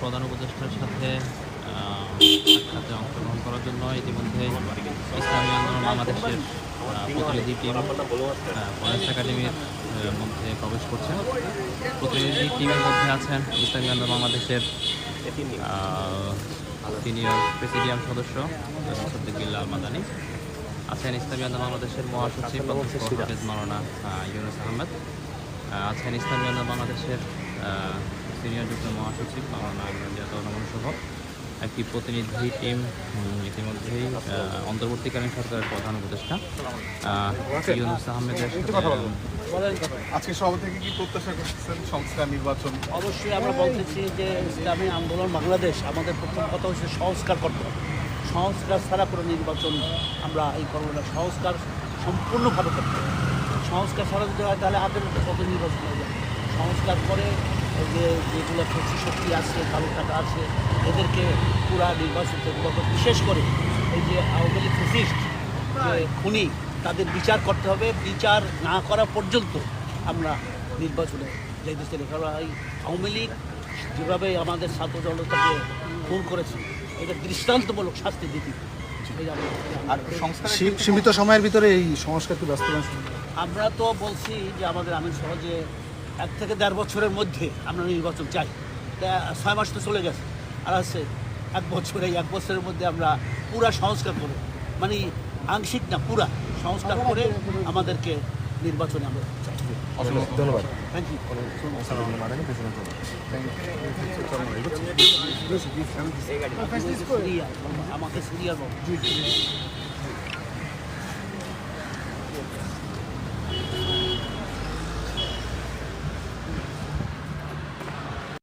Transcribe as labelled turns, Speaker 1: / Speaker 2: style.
Speaker 1: প্রধান উপদেষ্টার সাথে সাক্ষাতে অংশগ্রহণ করার জন্য ইতিমধ্যে ইসলামী আন্দোলন বাংলাদেশের প্রতিনিধি টিম ফরেস্ট একাডেমির মধ্যে প্রবেশ করছেন। প্রতিনিধি টিমের মধ্যে আছেন ইসলামী আন্দোলন বাংলাদেশের সিনিয়র প্রেসিডিয়াম সদস্য সদ্দিকুল্লাহ আল মাদানী। আছেন ইসলামী আন্দোলন বাংলাদেশের মহাসচিব মাওলানা ইউনুস আহমেদ। আছেন ইসলামী আন্দোলন বাংলাদেশের সিনিয়র যুগ্ম মহাসচিব মাওলানা রহমান সহ একটি প্রতিনিধি টিম ইতিমধ্যেই অন্তর্বর্তীকালীন সরকারের প্রধান উপদেষ্টা ইউনুস আহমেদের
Speaker 2: আজকে সভা থেকে কি প্রত্যাশা করছেন সংস্কার নির্বাচন?
Speaker 3: অবশ্যই আমরা বলতেছি যে ইসলামী আন্দোলন বাংলাদেশ আমাদের প্রথম কথা হচ্ছে সংস্কার করতে হবে। সংস্কার ছাড়া কোনো নির্বাচন আমরা এই করব না। সংস্কার সম্পূর্ণভাবে করতে হবে। সংস্কার ছাড়া যদি হয় তাহলে আগের কত নির্বাচন হয়ে যাবে। সংস্কার করে এই যে যেগুলো কৃষি শক্তি আছে কালো টাকা আছে এদেরকে পুরা নির্বাচিত বিশেষ করে এই যে আওয়ামী লীগ ফেসিস্ট খুনি তাদের বিচার করতে হবে। বিচার না করা পর্যন্ত আমরা নির্বাচনে যাইতে চাই। কারণ এই আওয়ামী লীগ যেভাবে আমাদের ছাত্র জনতাকে খুন করেছে এটা দৃষ্টান্তমূলক শাস্তি দিতে
Speaker 2: আর সংস্কার
Speaker 4: সীমিত সময়ের ভিতরে এই সংস্কারটি বাস্তবায়ন
Speaker 3: আমরা তো বলছি যে আমাদের আমি সহজে এক থেকে দেড় বছরের মধ্যে আমরা নির্বাচন চাই। তা ছয় মাস তো চলে গেছে। আর আছে এক বছর এই এক বছরের মধ্যে আমরা পুরা সংস্কার করে মানে আংশিক না পুরা সংস্কার করে আমাদেরকে নির্বাচনে আমরা চাই।
Speaker 4: ধন্যবাদ।
Speaker 3: থ্যাংক ইউ আমাকে সিরিয়ার